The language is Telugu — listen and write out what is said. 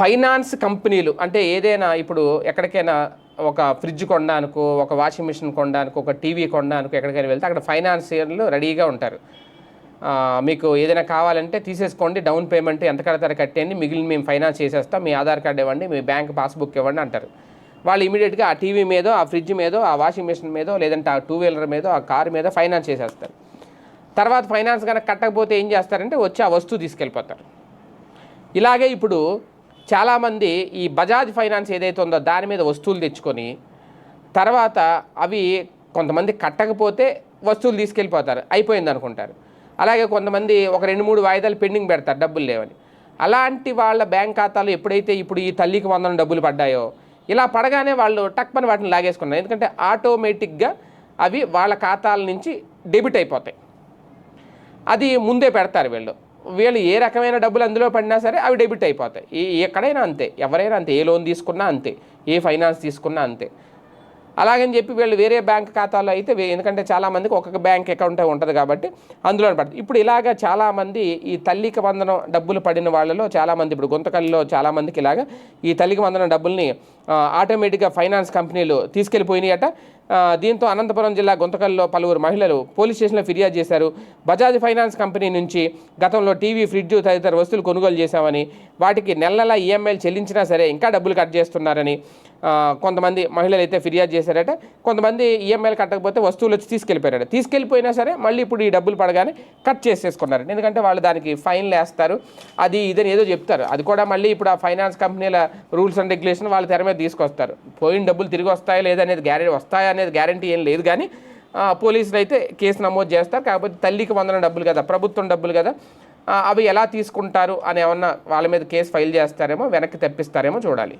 ఫైనాన్స్ కంపెనీలు అంటే ఏదైనా ఇప్పుడు ఎక్కడికైనా ఒక ఫ్రిడ్జ్ కొనడానికో ఒక వాషింగ్ మిషన్ కొనడానికి ఒక టీవీ కొనడానికి ఎక్కడికైనా వెళ్తే అక్కడ ఫైనాన్సియర్లు రెడీగా ఉంటారు. మీకు ఏదైనా కావాలంటే తీసేసుకోండి డౌన్ పేమెంట్ ఎంత కడతారో కట్టేయండి మిగిలిన మేము ఫైనాన్స్ చేసేస్తాం మీ ఆధార్ కార్డు ఇవ్వండి మీ బ్యాంక్ పాస్బుక్ ఇవ్వండి అంటారు. వాళ్ళు ఇమీడియట్గా ఆ టీవీ మీదో ఆ ఫ్రిడ్జ్ మీదో ఆ వాషింగ్ మిషన్ మీదో లేదంటే ఆ టూ వీలర్ మీదో ఆ కారు మీద ఫైనాన్స్ చేసేస్తారు. తర్వాత ఫైనాన్స్ కనుక కట్టకపోతే ఏం చేస్తారంటే వచ్చి ఆ వస్తువు తీసుకెళ్ళిపోతారు. ఇలాగే ఇప్పుడు చాలామంది ఈ బజాజ్ ఫైనాన్స్ ఏదైతే ఉందో దాని మీద వస్తువులు తెచ్చుకొని తర్వాత అవి కొంతమంది కట్టకపోతే వస్తువులు తీసుకెళ్ళిపోతారు. అయిపోయింది అనుకుంటారు. అలాగే కొంతమంది ఒక రెండు మూడు వాయిదాలు పెండింగ్ పెడతారు డబ్బులు లేవని. అలాంటి వాళ్ళ బ్యాంక్ ఖాతాలు ఎప్పుడైతే ఇప్పుడు ఈ తల్లికి వందన డబ్బులు పడ్డాయో ఇలా పడగానే వాళ్ళు టక్మని వాటిని లాగేసుకున్నారు. ఎందుకంటే ఆటోమేటిక్గా అవి వాళ్ళ ఖాతాల నుంచి డెబిట్ అయిపోతాయి. అది ముందే పెడతారు వీళ్ళు. వీళ్ళు ఏ రకమైన డబ్బులు అందులో పడినా సరే అవి డెబిట్ అయిపోతాయి. ఏ ఎక్కడైనా అంతే ఎవరైనా అంతే ఏ లోన్ తీసుకున్నా అంతే ఏ ఫైనాన్స్ తీసుకున్నా అంతే. అలాగని చెప్పి వీళ్ళు వేరే బ్యాంక్ ఖాతాలో అయితే ఎందుకంటే చాలామందికి ఒక్కొక్క బ్యాంక్ అకౌంట్ ఉంటుంది కాబట్టి అందులో పడుతుంది ఇప్పుడు ఇలాగ చాలామంది ఈ తల్లికి వందనం డబ్బులు పడిన వాళ్ళలో చాలామంది ఇప్పుడు గుంతకల్లో చాలామందికి ఇలాగ ఈ తల్లికి వందనం డబ్బుల్ని ఆటోమేటిక్గా ఫైనాన్స్ కంపెనీలు తీసుకెళ్ళిపోయినాయట. దీంతో అనంతపురం జిల్లా గుంతకల్లో పలువురు మహిళలు పోలీస్ స్టేషన్లో ఫిర్యాదు చేశారు. బజాజ్ ఫైనాన్స్ కంపెనీ నుంచి గతంలో టీవీ ఫ్రిడ్జ్ తదితర వస్తువులు కొనుగోలు చేశామని వాటికి నెల నెల ఈఎంఐలు చెల్లించినా సరే ఇంకా డబ్బులు కట్ చేస్తున్నారని కొంతమంది మహిళలు అయితే ఫిర్యాదు చేశారట. కొంతమంది ఈఎంఐలు కట్టకపోతే వస్తువులు వచ్చి తీసుకెళ్ళిపోయారట. తీసుకెళ్ళిపోయినా సరే మళ్ళీ ఇప్పుడు ఈ డబ్బులు పడగానే కట్ చేసేసుకున్నారు ఎందుకంటే వాళ్ళు దానికి ఫైన్లు వేస్తారు. అది ఇదని ఏదో చెప్తారు. అది కూడా మళ్ళీ ఇప్పుడు ఆ ఫైనాన్స్ కంపెనీల రూల్స్ అండ్ రెగ్యులేషన్ వాళ్ళ తెర మీద తీసుకొస్తారు. పోయిన డబ్బులు తిరిగి వస్తాయా లేదనేది గ్యారెంటీ వస్తాయా అనేది గ్యారంటీ ఏం లేదు కానీ పోలీసులు అయితే కేసు నమోదు చేస్తారు. కాకపోతే తల్లికి వందన డబ్బులు కదా ప్రభుత్వం డబ్బులు కదా అవి ఎలా తీసుకుంటారు అని ఏమన్నా వాళ్ళ మీద కేసు ఫైల్ చేస్తారేమో వెనక్కి తెప్పిస్తారేమో చూడాలి.